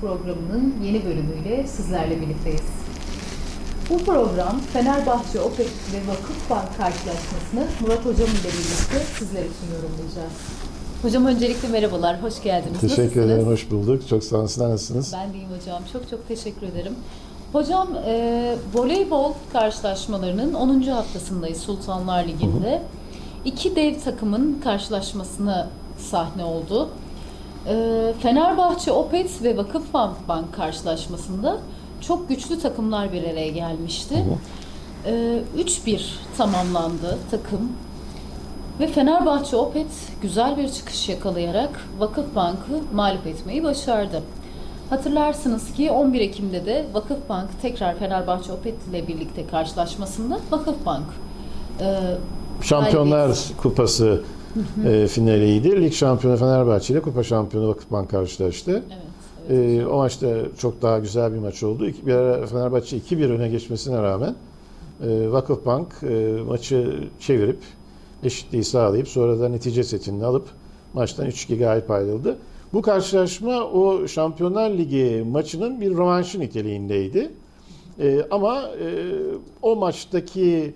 programının yeni bölümüyle sizlerle birlikteyiz. Bu program Fenerbahçe Opet ve Vakıfbank karşılaşmasını Murat Hocam ile birlikte sizler için yorumlayacağız. Hocam öncelikle merhabalar, hoş geldiniz. Teşekkür Nasılsınız? ederim, hoş bulduk. Çok sağ olun, sizler nasılsınız? Ben deyim hocam. Çok çok teşekkür ederim. Hocam e, voleybol karşılaşmalarının 10. haftasındayız Sultanlar Ligi'nde. İki dev takımın karşılaşmasına sahne oldu. E, Fenerbahçe Opet ve Vakıfbank Bank karşılaşmasında çok güçlü takımlar bir araya gelmişti. E, 3-1 tamamlandı takım. Ve Fenerbahçe Opet güzel bir çıkış yakalayarak Vakıfbank'ı mağlup etmeyi başardı. Hatırlarsınız ki 11 Ekim'de de Vakıfbank tekrar Fenerbahçe Opet ile birlikte karşılaşmasında Vakıfbank e, Şampiyonlar Kupası e, finaliydi. Lig şampiyonu Fenerbahçe ile Kupa şampiyonu Vakıfbank karşılaştı. Evet, evet. E, o maçta çok daha güzel bir maç oldu. İki- Bir ara Fenerbahçe 2-1 öne geçmesine rağmen e, Vakıfbank e, maçı çevirip eşitliği sağlayıp sonra da netice setini alıp maçtan 3-2 galip ayrıldı. Bu karşılaşma o Şampiyonlar Ligi maçının bir rövanşı niteliğindeydi. E, ama e, o maçtaki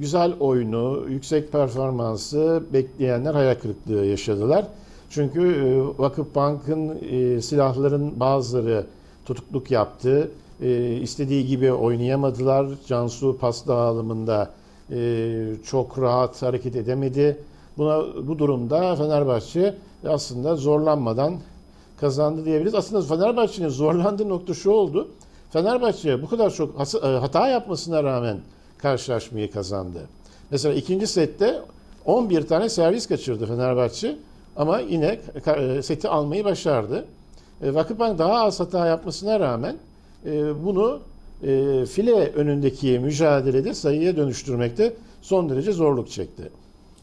güzel oyunu, yüksek performansı bekleyenler hayal kırıklığı yaşadılar. Çünkü e, Vakıfbank'ın e, silahların bazıları tutukluk yaptı. E, istediği gibi oynayamadılar. Cansu pas dağılımında çok rahat hareket edemedi. Buna bu durumda Fenerbahçe aslında zorlanmadan kazandı diyebiliriz. Aslında Fenerbahçe'nin zorlandığı nokta şu oldu. Fenerbahçe bu kadar çok hata yapmasına rağmen karşılaşmayı kazandı. Mesela ikinci sette 11 tane servis kaçırdı Fenerbahçe ama yine e, seti almayı başardı. E, Vakıfbank daha az hata yapmasına rağmen e, bunu file önündeki mücadelede sayıya dönüştürmekte son derece zorluk çekti.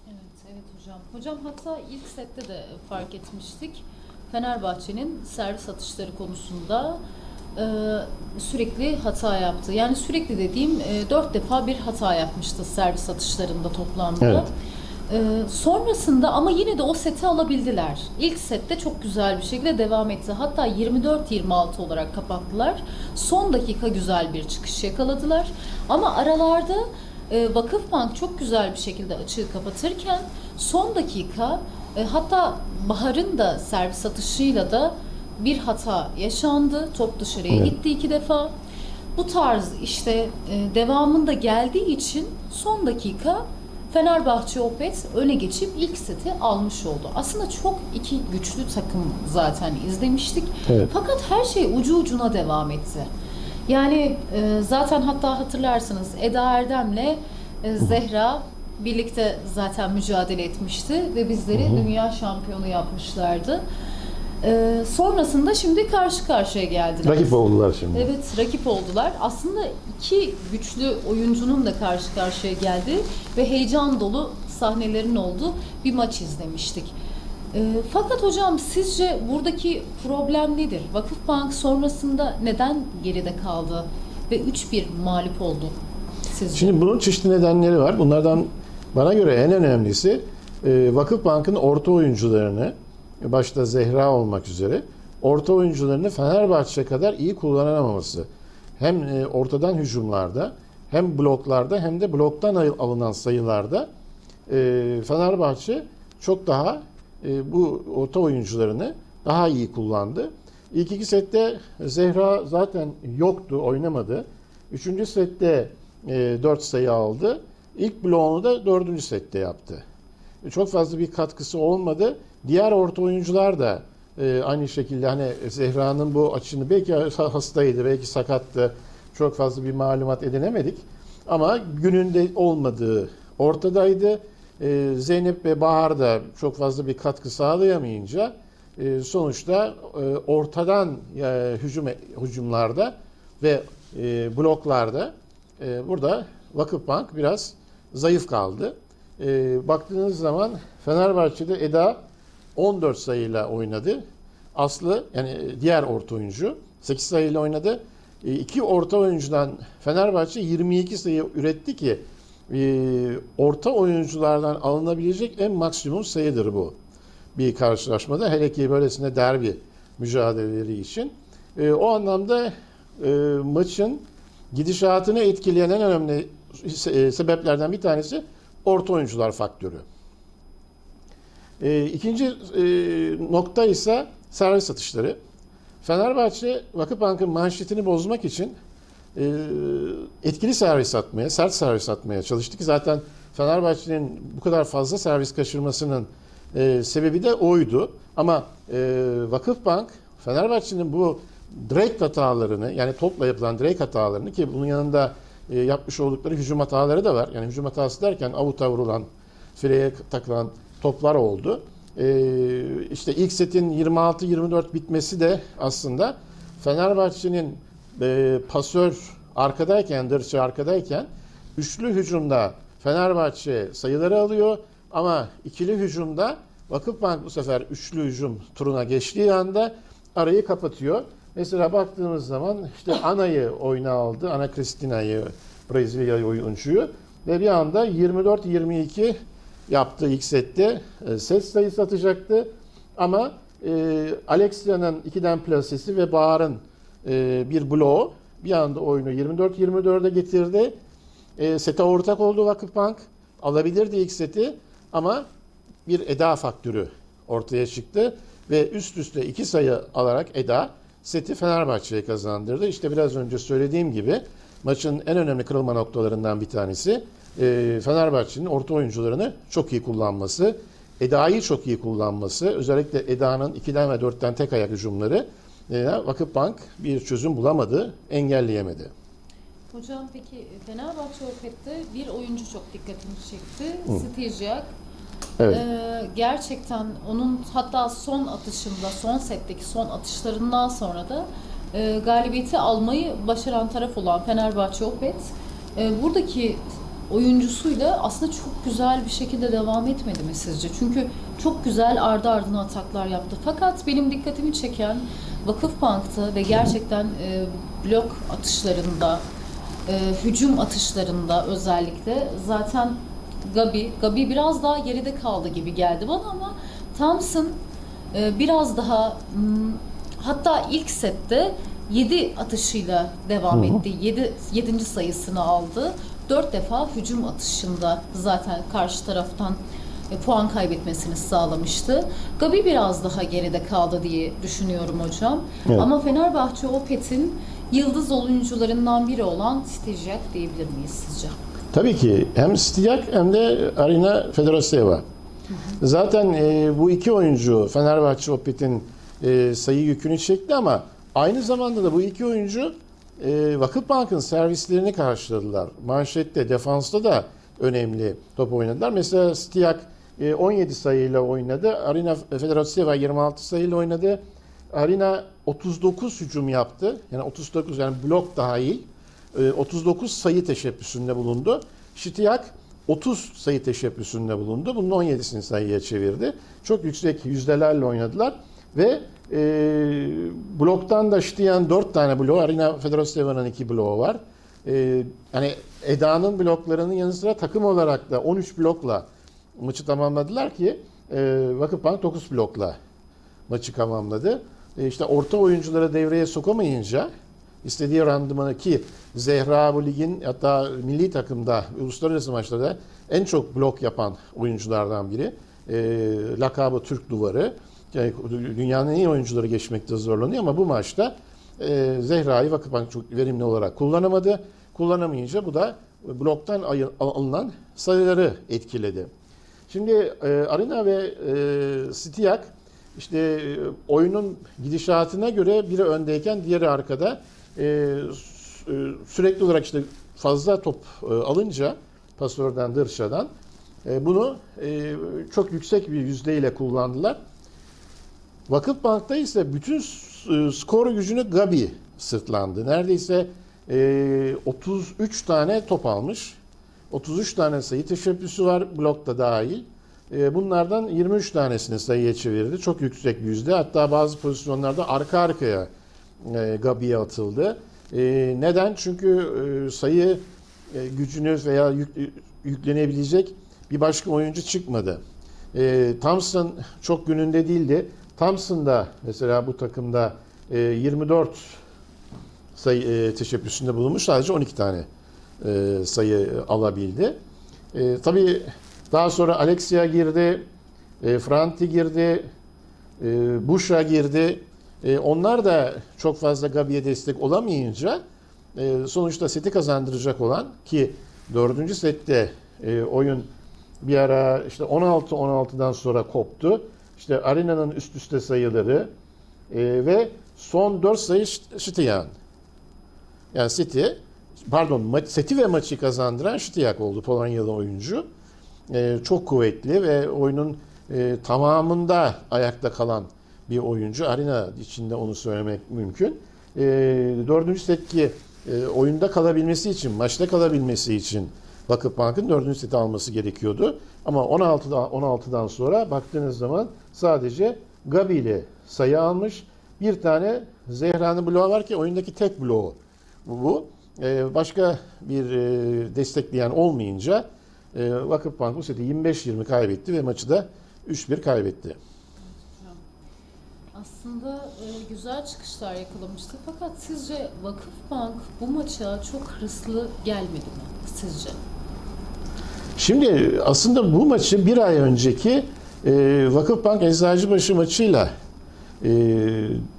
Evet, evet hocam. Hocam hatta ilk sette de fark etmiştik. Fenerbahçe'nin servis atışları konusunda sürekli hata yaptı. Yani sürekli dediğim e, dört defa bir hata yapmıştı servis atışlarında toplamda. Evet. E, sonrasında ama yine de o seti alabildiler. İlk sette çok güzel bir şekilde devam etti. Hatta 24-26 olarak kapattılar. Son dakika güzel bir çıkış yakaladılar. Ama aralarda e, Vakıfbank çok güzel bir şekilde açığı kapatırken son dakika e, hatta Bahar'ın da servis atışıyla da bir hata yaşandı. Top dışarıya Evet. gitti iki defa. Bu tarz işte e, devamında geldiği için son dakika Fenerbahçe Opet öne geçip ilk seti almış oldu. Aslında çok iki güçlü takım zaten izlemiştik. Evet. Fakat her şey ucu ucuna devam etti. Yani e, zaten hatta hatırlarsınız Eda Erdem'le e, Zehra birlikte zaten mücadele etmişti ve bizleri dünya şampiyonu yapmışlardı. E, sonrasında şimdi karşı karşıya geldiler. Rakip oldular şimdi. Evet rakip oldular. Aslında iki güçlü oyuncunun da karşı karşıya geldiği ve heyecan dolu sahnelerin olduğu bir maç izlemiştik. E, fakat hocam sizce buradaki problem nedir? Vakıfbank sonrasında neden geride kaldı ve 3-1 mağlup oldu sizce? Şimdi bunun çeşitli nedenleri var. Bunlardan bana göre en önemlisi e, Vakıfbank'ın orta oyuncularını başta Zehra olmak üzere orta oyuncularını Fenerbahçe kadar iyi kullanamaması. Hem e, ortadan hücumlarda hem bloklarda hem de bloktan al- alınan sayılarda e, Fenerbahçe çok daha e, bu orta oyuncularını daha iyi kullandı. İlk iki sette Zehra zaten yoktu, oynamadı. Üçüncü sette 4 sayı aldı. İlk bloğunu da dördüncü sette yaptı. Çok fazla bir katkısı olmadı. Diğer orta oyuncular da e, aynı şekilde hani Zehra'nın bu açını belki hastaydı, belki sakattı. Çok fazla bir malumat edinemedik. Ama gününde olmadığı ortadaydı. E, Zeynep ve Bahar da çok fazla bir katkı sağlayamayınca e, sonuçta e, ortadan e, hücum hücumlarda ve e, bloklarda e, burada Vakıfbank biraz zayıf kaldı. E, baktığınız zaman Fenerbahçe'de Eda 14 sayıyla oynadı. Aslı yani diğer orta oyuncu 8 sayıyla oynadı. E, iki orta oyuncudan Fenerbahçe 22 sayı üretti ki e, orta oyunculardan alınabilecek en maksimum sayıdır bu. bir karşılaşmada. Hele ki böylesine derbi mücadeleleri için. E, o anlamda e, maçın gidişatını etkileyen en önemli se- sebeplerden bir tanesi orta oyuncular faktörü. E, ikinci e, nokta ise servis atışları. Fenerbahçe Vakıfbank'ın manşetini bozmak için e, etkili servis atmaya, sert servis atmaya çalıştı ki zaten Fenerbahçe'nin bu kadar fazla servis kaçırmasının e, sebebi de oydu. Ama e, Vakıfbank Fenerbahçe'nin bu direkt hatalarını yani topla yapılan direkt hatalarını ki bunun yanında e, yapmış oldukları hücum hataları da var. Yani hücum hatası derken avuta vurulan, fileye takılan toplar oldu. Ee, işte ilk setin 26-24 bitmesi de aslında Fenerbahçe'nin e, pasör arkadayken, dırçı arkadayken üçlü hücumda Fenerbahçe sayıları alıyor ama ikili hücumda Vakıfbank bu sefer üçlü hücum turuna geçtiği anda arayı kapatıyor. Mesela baktığımız zaman işte Ana'yı oyuna aldı. Ana Cristina'yı Brezilya oyuncuyu ve bir anda 24-22 yaptı ilk sette. E, set sayısı atacaktı. Ama e, Alexia'nın ikiden plasesi ve Bahar'ın e, bir bloğu bir anda oyunu 24-24'e getirdi. E, sete ortak oldu Vakıfbank. Alabilirdi ilk seti ama bir Eda faktörü ortaya çıktı ve üst üste iki sayı alarak Eda seti Fenerbahçe'ye kazandırdı. İşte biraz önce söylediğim gibi maçın en önemli kırılma noktalarından bir tanesi e, Fenerbahçe'nin orta oyuncularını çok iyi kullanması, Eda'yı çok iyi kullanması, özellikle Eda'nın 2'den ve 4'ten tek ayak hücumları e, Vakıfbank bir çözüm bulamadı, engelleyemedi. Hocam peki Fenerbahçe Opet'te bir oyuncu çok dikkatimi çekti. Stijak. Evet. Ee, gerçekten onun hatta son atışında, son setteki son atışlarından sonra da e, galibiyeti almayı başaran taraf olan Fenerbahçe Opet e, buradaki oyuncusuyla aslında çok güzel bir şekilde devam etmedi mi sizce? Çünkü çok güzel ardı ardına ataklar yaptı. Fakat benim dikkatimi çeken Vakıfbank'ta ve gerçekten e, blok atışlarında, e, hücum atışlarında özellikle zaten Gabi, Gabi biraz daha geride kaldı gibi geldi bana ama Thompson e, biraz daha hmm, hatta ilk sette 7 atışıyla devam etti. 7 7. sayısını aldı. 4 defa hücum atışında zaten karşı taraftan e, puan kaybetmesini sağlamıştı. Gabi biraz daha geride kaldı diye düşünüyorum hocam. Evet. Ama Fenerbahçe Opet'in yıldız oyuncularından biri olan Stijak diyebilir miyiz sizce? Tabii ki hem Stijak hem de Arina Fedoroseva. Zaten e, bu iki oyuncu Fenerbahçe Opet'in e, sayı yükünü çekti ama aynı zamanda da bu iki oyuncu e, Vakıfbank'ın servislerini karşıladılar. Manşette, defansta da önemli top oynadılar. Mesela Stijak e, 17 sayıyla oynadı. Arina Fedoroseva 26 sayıyla oynadı. Arina 39 hücum yaptı. Yani 39 yani blok dahil. E, 39 sayı teşebbüsünde bulundu. Şitiyak 30 sayı teşebbüsünde bulundu. Bunun 17'sini sayıya çevirdi. Çok yüksek yüzdelerle oynadılar ve e, bloktan da Şitiyan 4 tane bloğu, Arina Fedoroseva'nın 2 bloğu var. E, yani Eda'nın bloklarının yanı sıra takım olarak da 13 blokla maçı tamamladılar ki e, Vakıfbank 9 blokla maçı tamamladı. E, işte orta oyuncuları devreye sokamayınca istediği randımanı ki Zehra bu ligin hatta milli takımda uluslararası maçlarda en çok blok yapan oyunculardan biri. E, lakabı Türk Duvarı. Dünyanın en iyi oyuncuları geçmekte zorlanıyor ama bu maçta e, Zehra'yı Vakıfbank çok verimli olarak kullanamadı. Kullanamayınca bu da bloktan alınan sayıları etkiledi. Şimdi e, Arina ve e, Stiyak işte e, oyunun gidişatına göre biri öndeyken diğeri arkada e, e, sürekli olarak işte fazla top e, alınca pasörden, dırşadan e, bunu e, çok yüksek bir yüzdeyle kullandılar. Vakıfbank'ta ise bütün e, skor gücünü Gabi sırtlandı. Neredeyse e, 33 tane top almış. 33 tane sayı teşebbüsü var blokta dahil. E, bunlardan 23 tanesini sayıya çevirdi. Çok yüksek yüzde. Hatta bazı pozisyonlarda arka arkaya e, Gabi'ye atıldı. E, neden? Çünkü e, sayı e, gücünü veya yük- yüklenebilecek bir başka oyuncu çıkmadı. E, Thompson çok gününde değildi. Thompson da mesela bu takımda e, 24 sayı e, teşebbüsünde bulunmuş. Sadece 12 tane e, sayı alabildi. E, tabii daha sonra Alexia girdi, e, Franti girdi, e, Busha girdi. E, onlar da çok fazla Gabi'ye destek olamayınca e, sonuçta seti kazandıracak olan ki dördüncü sette e, oyun bir ara işte 16-16'dan sonra koptu. İşte Arena'nın üst üste sayıları e, ve son 4 sayı Şitiyan. Yani City, pardon ma- seti ve maçı kazandıran Şitiyak oldu Polonyalı oyuncu. E, çok kuvvetli ve oyunun e, tamamında ayakta kalan bir oyuncu. Arena içinde onu söylemek mümkün. E, dördüncü setki e, oyunda kalabilmesi için, maçta kalabilmesi için Vakıfbank'ın dördüncü seti alması gerekiyordu. Ama 16'dan, 16'dan sonra baktığınız zaman sadece Gabi ile sayı almış. Bir tane Zehra'nın bloğu var ki oyundaki tek bloğu bu. bu. E, başka bir e, destekleyen olmayınca e, Vakıfbank bu seti 25-20 kaybetti ve maçı da 3-1 kaybetti. Aslında e, güzel çıkışlar yakalamıştı. Fakat sizce Vakıfbank bu maça çok hırslı gelmedi mi sizce? Şimdi aslında bu maçı bir ay önceki e, Vakıfbank Eczacıbaşı maçıyla e,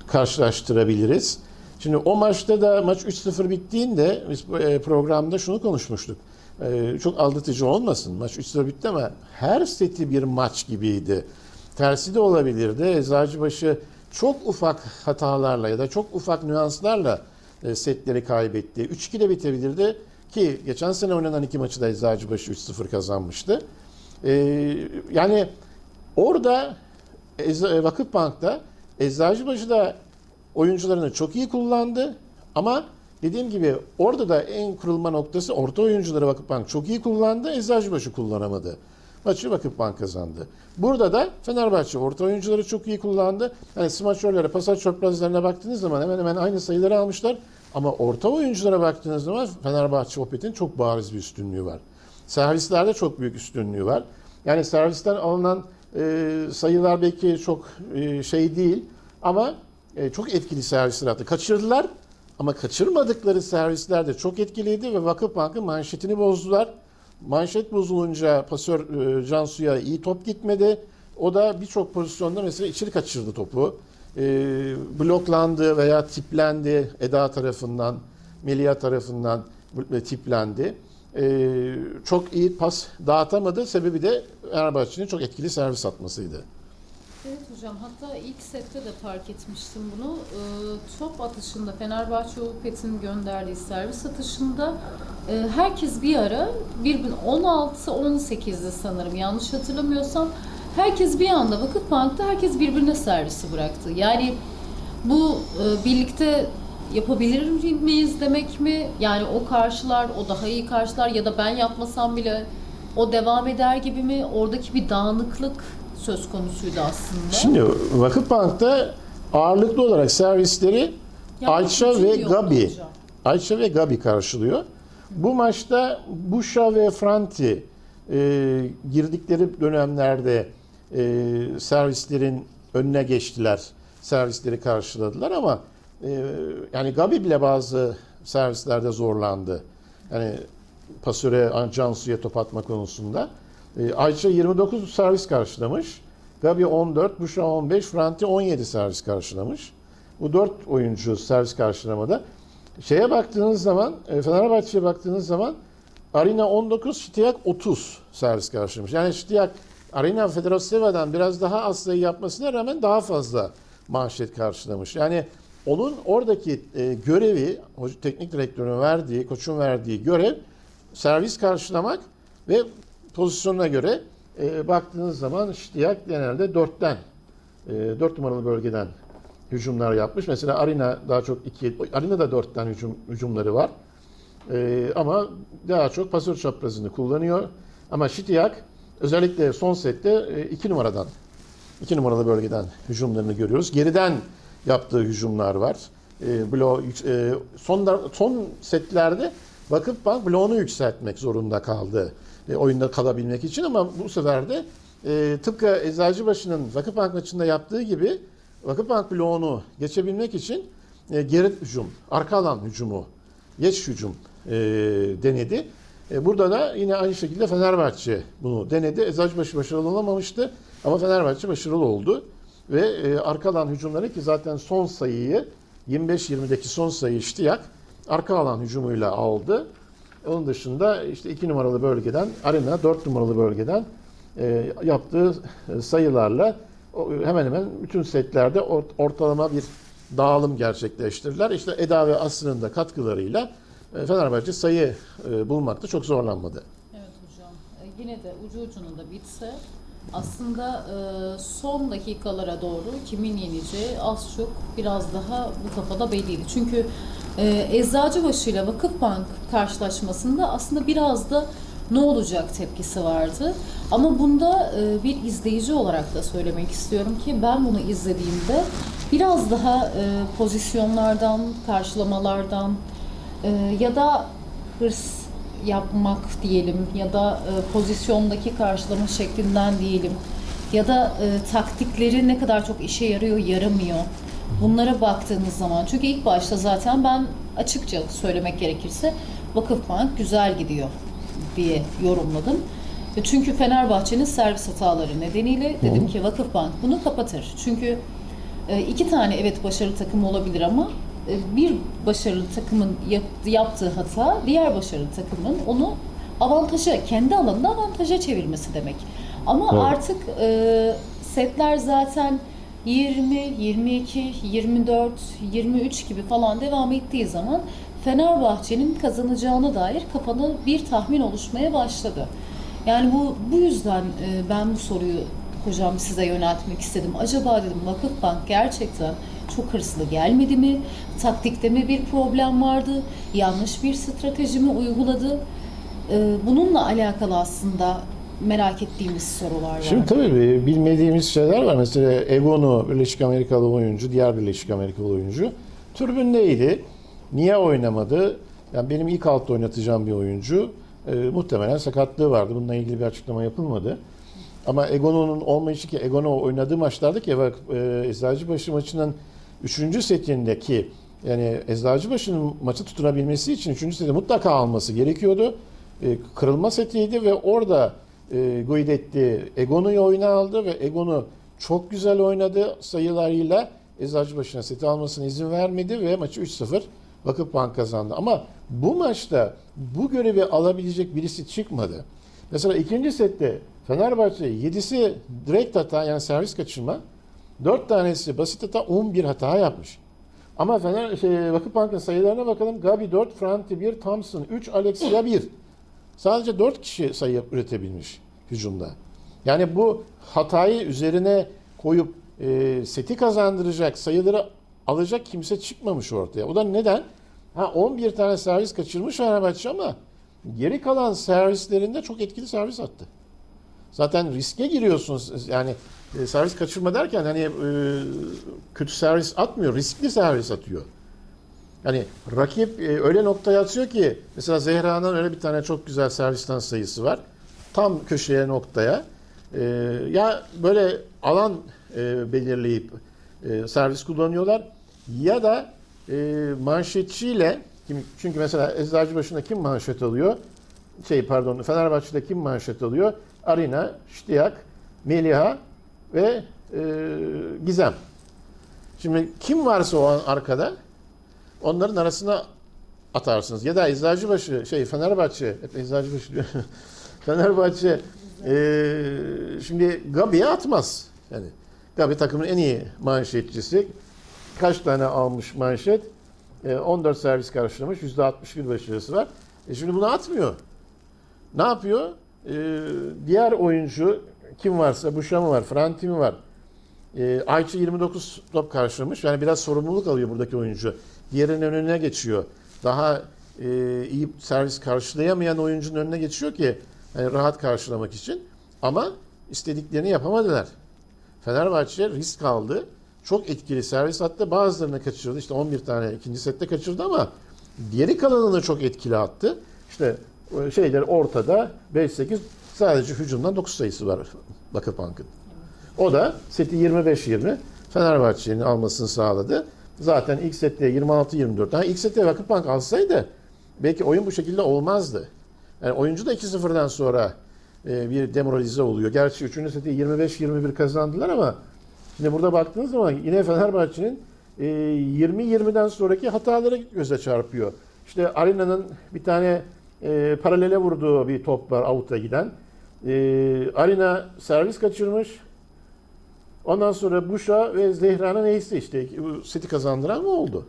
karşılaştırabiliriz. Şimdi o maçta da maç 3-0 bittiğinde biz e, programda şunu konuşmuştuk. E, çok aldatıcı olmasın. Maç 3-0 bitti ama her seti bir maç gibiydi. Tersi de olabilirdi. Eczacıbaşı çok ufak hatalarla ya da çok ufak nüanslarla e, setleri kaybetti. 3-2 de bitebilirdi ki geçen sene oynanan iki maçı da Eczacıbaşı 3-0 kazanmıştı. E, yani orada Eza- Vakıfbank'ta Eczacıbaşı da oyuncularını çok iyi kullandı ama dediğim gibi orada da en kurulma noktası orta oyuncuları Vakıfbank çok iyi kullandı. Eczacıbaşı kullanamadı. Maçı Vakıfbank kazandı. Burada da Fenerbahçe orta oyuncuları çok iyi kullandı. Yani smaçörlere, pasaj çaprazlarına baktığınız zaman hemen hemen aynı sayıları almışlar. Ama orta oyunculara baktığınız zaman Fenerbahçe Opet'in çok bariz bir üstünlüğü var. Servislerde çok büyük üstünlüğü var. Yani servisten alınan e, sayılar belki çok e, şey değil ama e, çok etkili servisler attı. Kaçırdılar ama kaçırmadıkları servisler de çok etkiliydi ve Vakıfbank'ın manşetini bozdular. Manşet bozulunca pasör e, Cansu'ya iyi top gitmedi. O da birçok pozisyonda mesela içeri kaçırdı topu. E, bloklandı veya tiplendi Eda tarafından, Melia tarafından e, tiplendi. E, çok iyi pas dağıtamadı. Sebebi de Fenerbahçe'nin çok etkili servis atmasıydı. Evet hocam hatta ilk sette de fark etmiştim bunu. Ee, top atışında Fenerbahçe Opet'in gönderdiği servis atışında e, herkes bir ara bir 16 18'di sanırım yanlış hatırlamıyorsam. Herkes bir anda Vakıfbank'ta herkes birbirine servisi bıraktı. Yani bu e, birlikte yapabilir miyiz demek mi? Yani o karşılar, o daha iyi karşılar ya da ben yapmasam bile o devam eder gibi mi? Oradaki bir dağınıklık söz konusuydu aslında. Şimdi Vakıfbank'ta ağırlıklı olarak servisleri Yani Ayça ve Gabi. Ayça ve Gabi karşılıyor. Bu maçta Busha ve Franti e, girdikleri dönemlerde e, servislerin önüne geçtiler. Servisleri karşıladılar ama e, yani Gabi bile bazı servislerde zorlandı. Yani pasöre Cansu'ya top atma konusunda. E, Ayça 29 servis karşılamış. Gabi 14, Busha 15, Franti 17 servis karşılamış. Bu dört oyuncu servis karşılamada. Şeye baktığınız zaman, e, Fenerbahçe'ye baktığınız zaman Arina 19, Şitiyak 30 servis karşılamış. Yani Şitiyak Arina Federasyeva'dan biraz daha az sayı yapmasına rağmen daha fazla manşet karşılamış. Yani onun oradaki e, görevi, teknik direktörün verdiği, koçun verdiği görev servis karşılamak ve pozisyonuna göre e, baktığınız zaman Şitiyak genelde 4'ten, e, 4 numaralı bölgeden hücumlar yapmış. Mesela Arina daha çok iki, Arina da 4'ten hücum, hücumları var. E, ama daha çok pasör çaprazını kullanıyor. Ama Şitiyak özellikle son sette 2 numaradan 2 numaralı bölgeden hücumlarını görüyoruz. Geriden yaptığı hücumlar var. E, blo, e, son, son setlerde Vakıfbank bloğunu yükseltmek zorunda kaldı. E, oyunda kalabilmek için ama bu sefer de e, tıpkı Eczacıbaşı'nın Vakıfbank maçında yaptığı gibi Vakıfbank bloğunu geçebilmek için e, geri hücum, arka alan hücumu, geç hücum e, denedi. E, burada da yine aynı şekilde Fenerbahçe bunu denedi. Eczacıbaşı başarılı olamamıştı ama Fenerbahçe başarılı oldu. Ve e, arka alan hücumları ki zaten son sayıyı 25-20'deki son sayı iştiyak arka alan hücumuyla aldı. Onun dışında işte 2 numaralı bölgeden Arena 4 numaralı bölgeden e, yaptığı e, sayılarla hemen hemen bütün setlerde or- ortalama bir dağılım gerçekleştirdiler. İşte Eda ve Aslı'nın da katkılarıyla Fenerbahçe sayı e, bulmakta çok zorlanmadı. Evet hocam. E, Yine de ucu ucuna da bitse aslında e, son dakikalara doğru kimin yeneceği az çok biraz daha bu kafada belliydi. Çünkü e, Eczacıbaşı ile Vakıfbank karşılaşmasında aslında biraz da ne olacak tepkisi vardı. Ama bunda e, bir izleyici olarak da söylemek istiyorum ki ben bunu izlediğimde biraz daha e, pozisyonlardan, karşılamalardan e, ya da hırs yapmak diyelim ya da e, pozisyondaki karşılama şeklinden diyelim ya da e, taktikleri ne kadar çok işe yarıyor yaramıyor bunlara baktığınız zaman çünkü ilk başta zaten ben açıkça söylemek gerekirse Vakıfbank güzel gidiyor diye yorumladım. E, Çünkü Fenerbahçe'nin servis hataları nedeniyle dedim ki Vakıfbank bunu kapatır. Çünkü e, iki tane evet başarılı takım olabilir ama bir başarılı takımın yap- yaptığı hata diğer başarılı takımın onu avantaja, kendi alanında avantaja çevirmesi demek. Ama Doğru. artık e, setler zaten 20, 22, 24, 23 gibi falan devam ettiği zaman Fenerbahçe'nin kazanacağına dair kafada bir tahmin oluşmaya başladı. Yani bu bu yüzden e, ben bu soruyu hocam size yöneltmek istedim. Acaba dedim Vakıfbank gerçekten çok hırslı gelmedi mi? Taktikte mi bir problem vardı? Yanlış bir strateji mi uyguladı? E, bununla alakalı aslında merak ettiğimiz sorular var. Şimdi tabii bir bilmediğimiz şeyler var. Mesela Egon'u Birleşik Amerikalı oyuncu, diğer Birleşik Amerikalı oyuncu tribündeydi. Niye oynamadı? Yani benim ilk altta oynatacağım bir oyuncu. E, muhtemelen sakatlığı vardı. Bununla ilgili bir açıklama yapılmadı. Ama Egon'un olmayışı ki Egon'u oynadığı maçlarda ki bak e, Eczacıbaşı maçının 3. setindeki yani Eczacıbaşı'nın maçı tutunabilmesi için 3. seti mutlaka alması gerekiyordu. E, kırılma setiydi ve orada e, Guidetti Egon'u oyuna aldı ve Egon'u çok güzel oynadı sayılarıyla Eczacıbaşı'na seti almasına izin vermedi ve maçı 3-0 Vakıfbank kazandı. Ama bu maçta bu görevi alabilecek birisi çıkmadı. Mesela ikinci sette Fenerbahçe 7'si direkt hata yani servis kaçırma. 4 tanesi basit hata 11 hata yapmış. Ama Fener şey, Vakıfbank'ın sayılarına bakalım. Gabi 4, Franti 1, Thompson 3, Alexia 1. Sadece 4 kişi sayı üretebilmiş hücumda. Yani bu hatayı üzerine koyup e, seti kazandıracak, sayıları alacak kimse çıkmamış ortaya. O da neden? Ha 11 tane servis kaçırmış Fenerbahçe ama geri kalan servislerinde çok etkili servis attı. Zaten riske giriyorsunuz. Yani e, servis kaçırma derken hani e, kötü servis atmıyor, riskli servis atıyor. Yani rakip e, öyle noktaya atıyor ki mesela Zehra'nın öyle bir tane çok güzel servisten sayısı var. Tam köşeye noktaya. E, ya böyle alan e, belirleyip e, servis kullanıyorlar ya da e, manşetçiyle kim- çünkü mesela Eczacıbaşı'nda kim manşet alıyor? Şey pardon Fenerbahçe'de kim manşet alıyor? Arina, Ştiyak, Meliha ve e, Gizem. Şimdi kim varsa o an arkada onların arasına atarsınız. Ya da Eczacıbaşı, şey Fenerbahçe, Eczacıbaşı diyor. Fenerbahçe eee şimdi Gabi'ye atmaz. Yani Gabi takımın en iyi manşetçisi. Kaç tane almış manşet? Eee, 14 servis karşılamış. %61 başarısı var. E şimdi bunu atmıyor. Ne yapıyor? Eee, diğer oyuncu kim varsa, Buşa mı var, Franti mi var? E, Ayçi 29 top karşılamış. Yani biraz sorumluluk alıyor buradaki oyuncu. Diğerinin önüne geçiyor. Daha e, iyi servis karşılayamayan oyuncunun önüne geçiyor ki yani rahat karşılamak için. Ama istediklerini yapamadılar. Fenerbahçe risk aldı. Çok etkili servis attı. Bazılarını kaçırdı. İşte 11 tane ikinci sette kaçırdı ama diğeri kalanını çok etkili attı. İşte şeyler ortada 5-8 Sadece hücumdan 9 sayısı var Vakıfbank'ın. O da seti 25-20 Fenerbahçe'nin almasını sağladı. Zaten ilk sette 26-24. Ha, ilk sette Vakıfbank alsaydı belki oyun bu şekilde olmazdı. Yani oyuncu da 2-0'dan sonra e, bir demoralize oluyor. Gerçi 3. seti 25-21 kazandılar ama şimdi burada baktığınız zaman yine Fenerbahçe'nin e, 20-20'den sonraki hataları göze çarpıyor. İşte Arena'nın bir tane e, paralele vurduğu bir top var avuta giden. E, Arena servis kaçırmış. Ondan sonra Buşa ve Zehra'nın neyse işte seti kazandıran mı oldu?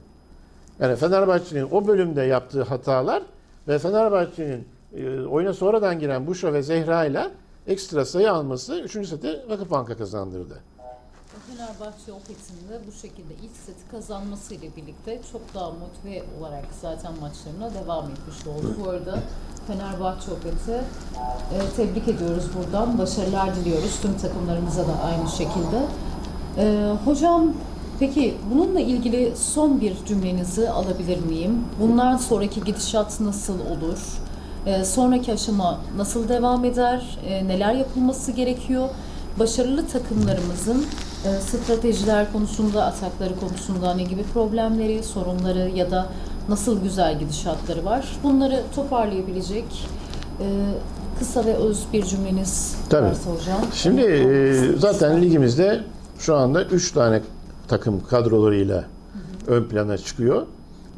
Yani Fenerbahçe'nin o bölümde yaptığı hatalar ve Fenerbahçe'nin e, oyuna sonradan giren Buşa ve Zehra ile ekstra sayı alması 3. seti Vakıfbank'a kazandırdı. Fenerbahçe Opet'in bu şekilde ilk seti kazanmasıyla birlikte çok daha motive olarak zaten maçlarına devam etmiş oldu. Bu arada Fenerbahçe Opet'i e, tebrik ediyoruz buradan. Başarılar diliyoruz tüm takımlarımıza da aynı şekilde. E, hocam peki bununla ilgili son bir cümlenizi alabilir miyim? Bundan sonraki gidişat nasıl olur? E, sonraki aşama nasıl devam eder? E, neler yapılması gerekiyor? Başarılı takımlarımızın stratejiler konusunda, atakları konusunda ne gibi problemleri, sorunları ya da nasıl güzel gidişatları var? Bunları toparlayabilecek e, kısa ve öz bir cümleniz Tabii. varsa hocam. Şimdi e, zaten ligimizde şu anda 3 tane takım kadrolarıyla ön plana çıkıyor.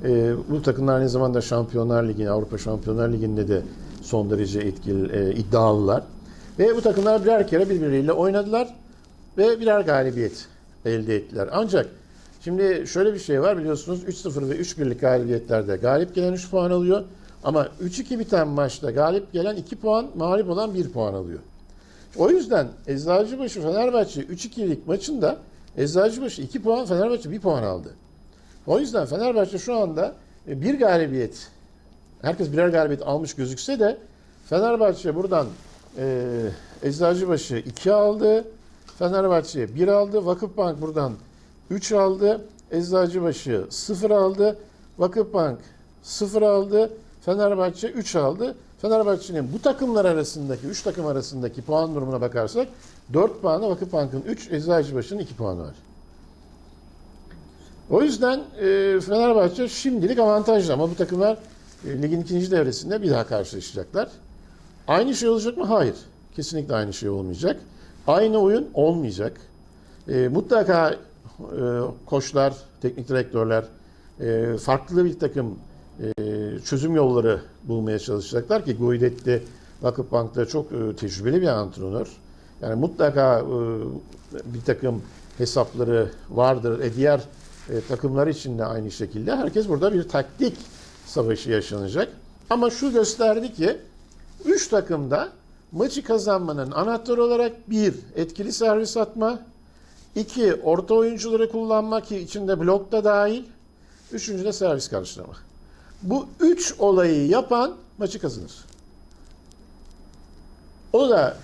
E, bu takımlar aynı zamanda Şampiyonlar Ligi, Avrupa Şampiyonlar Ligi'nde de son derece etkili, e, iddialılar. Ve bu takımlar birer kere birbirleriyle oynadılar ve birer galibiyet elde ettiler. Ancak şimdi şöyle bir şey var biliyorsunuz 3-0 ve 3-1'lik galibiyetlerde galip gelen 3 puan alıyor. Ama 3-2 biten maçta galip gelen 2 puan, mağlup olan 1 puan alıyor. O yüzden Eczacıbaşı Fenerbahçe 3-2'lik maçında Eczacıbaşı 2 puan, Fenerbahçe 1 puan aldı. O yüzden Fenerbahçe şu anda e, bir galibiyet, herkes birer galibiyet almış gözükse de Fenerbahçe buradan e, Eczacıbaşı 2 aldı, Fenerbahçe 1 aldı, Vakıfbank buradan 3 aldı, Eczacıbaşı 0 aldı, Vakıfbank 0 aldı, Fenerbahçe 3 aldı. Fenerbahçe'nin bu takımlar arasındaki, 3 takım arasındaki puan durumuna bakarsak 4 puanı Vakıfbank'ın 3, Eczacıbaşı'nın 2 puanı var. O yüzden e, Fenerbahçe şimdilik avantajlı ama bu takımlar e, ligin ikinci devresinde bir daha karşılaşacaklar. Aynı şey olacak mı? Hayır. Kesinlikle aynı şey olmayacak. Aynı oyun olmayacak. E, mutlaka e, koçlar, teknik direktörler e, farklı bir takım e, çözüm yolları bulmaya çalışacaklar ki Guidetti Vakıfbank'ta çok e, tecrübeli bir antrenör. Yani mutlaka e, bir takım hesapları vardır. E, diğer e, takımlar için de aynı şekilde. Herkes burada bir taktik savaşı yaşanacak. Ama şu gösterdi ki 3 takımda maçı kazanmanın anahtarı olarak bir etkili servis atma, iki orta oyuncuları kullanma ki içinde blok da dahil, üçüncü de servis karşılama. Bu üç olayı yapan maçı kazanır. O da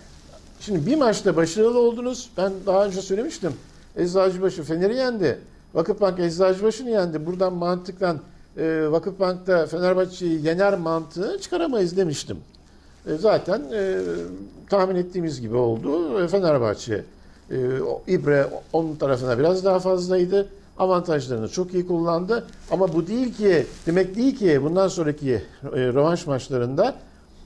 şimdi bir maçta başarılı oldunuz. Ben daha önce söylemiştim. Eczacıbaşı Fener'i yendi. Vakıfbank Eczacıbaşı'nı yendi. Buradan mantıktan e, Vakıfbank'ta Fenerbahçe'yi yener mantığı çıkaramayız demiştim. E, zaten e, tahmin ettiğimiz gibi oldu. E, Fenerbahçe e, İbre onun tarafına biraz daha fazlaydı. Avantajlarını çok iyi kullandı. Ama bu değil ki, demek değil ki bundan sonraki e, rövanş maçlarında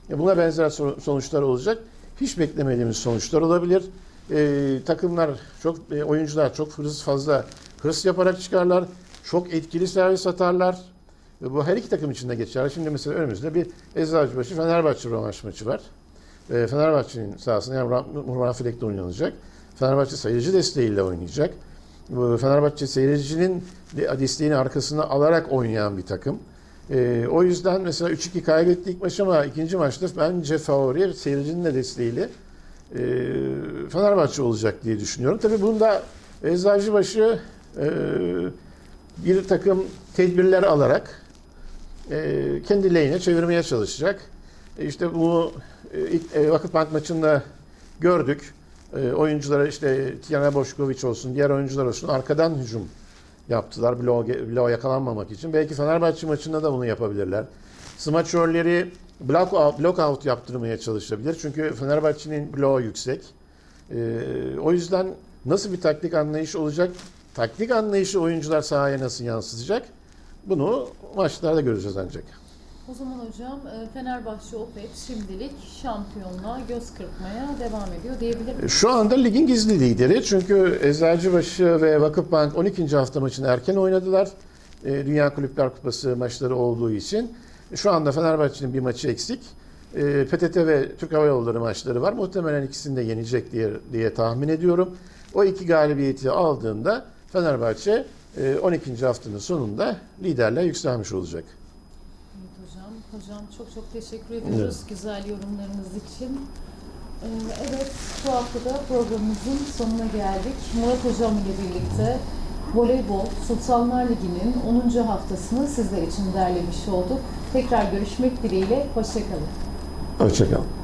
e, buna benzer so- sonuçlar olacak. Hiç beklemediğimiz sonuçlar olabilir. E, takımlar çok e, oyuncular çok hırs fazla hırs yaparak çıkarlar. Çok etkili servis atarlar. E, bu her iki takım için de geçer. Şimdi mesela önümüzde bir Eczacıbaşı Fenerbahçe rövanş maçı var. E, Fenerbahçe'nin sahasında yani Murman Felek'te oynanacak. Fenerbahçe sayıcı desteğiyle oynayacak. Bu Fenerbahçe seyircinin de- desteğini arkasına alarak oynayan bir takım. E, o yüzden mesela 3-2 kaybetti ilk maç ama ikinci maçta bence favori seyircinin de desteğiyle e, Fenerbahçe olacak diye düşünüyorum. Tabii bunda Eczacıbaşı e, bir takım tedbirler alarak e, kendi lehine çevirmeye çalışacak. E, işte bunu e, ilk e, Vakıfbank maçında gördük. E, oyunculara işte Tijana Boşkoviç olsun, diğer oyuncular olsun arkadan hücum yaptılar bloğa, bloğa yakalanmamak için. Belki Fenerbahçe maçında da bunu yapabilirler. Smaçörleri blockout, blockout yaptırmaya çalışabilir. Çünkü Fenerbahçe'nin bloğu yüksek. Ee, o yüzden nasıl bir taktik anlayışı olacak? Taktik anlayışı oyuncular sahaya nasıl yansıtacak? Bunu maçlarda göreceğiz ancak. O zaman hocam e, Fenerbahçe Opet şimdilik şampiyonluğa göz kırpmaya devam ediyor diyebilir miyiz? Şu anda ligin gizli lideri. Çünkü Eczacıbaşı ve Vakıfbank 12. hafta maçını erken oynadılar. Ee, Dünya Kulüpler Kupası maçları olduğu için. Şu anda Fenerbahçe'nin bir maçı eksik. PTT ve Türk Hava Yolları maçları var. Muhtemelen ikisini de yenecek diye, diye tahmin ediyorum. O iki galibiyeti aldığında Fenerbahçe e, 12. haftanın sonunda liderliğe yükselmiş olacak. Evet hocam. Hocam çok çok teşekkür ediyoruz güzel yorumlarınız için. Ee, Evet bu hafta da programımızın sonuna geldik. Murat hocam ile birlikte Voleybol Sultanlar Ligi'nin 10. haftasını sizler için derlemiş olduk. Tekrar görüşmek dileğiyle. Hoşçakalın. Hoşçakalın.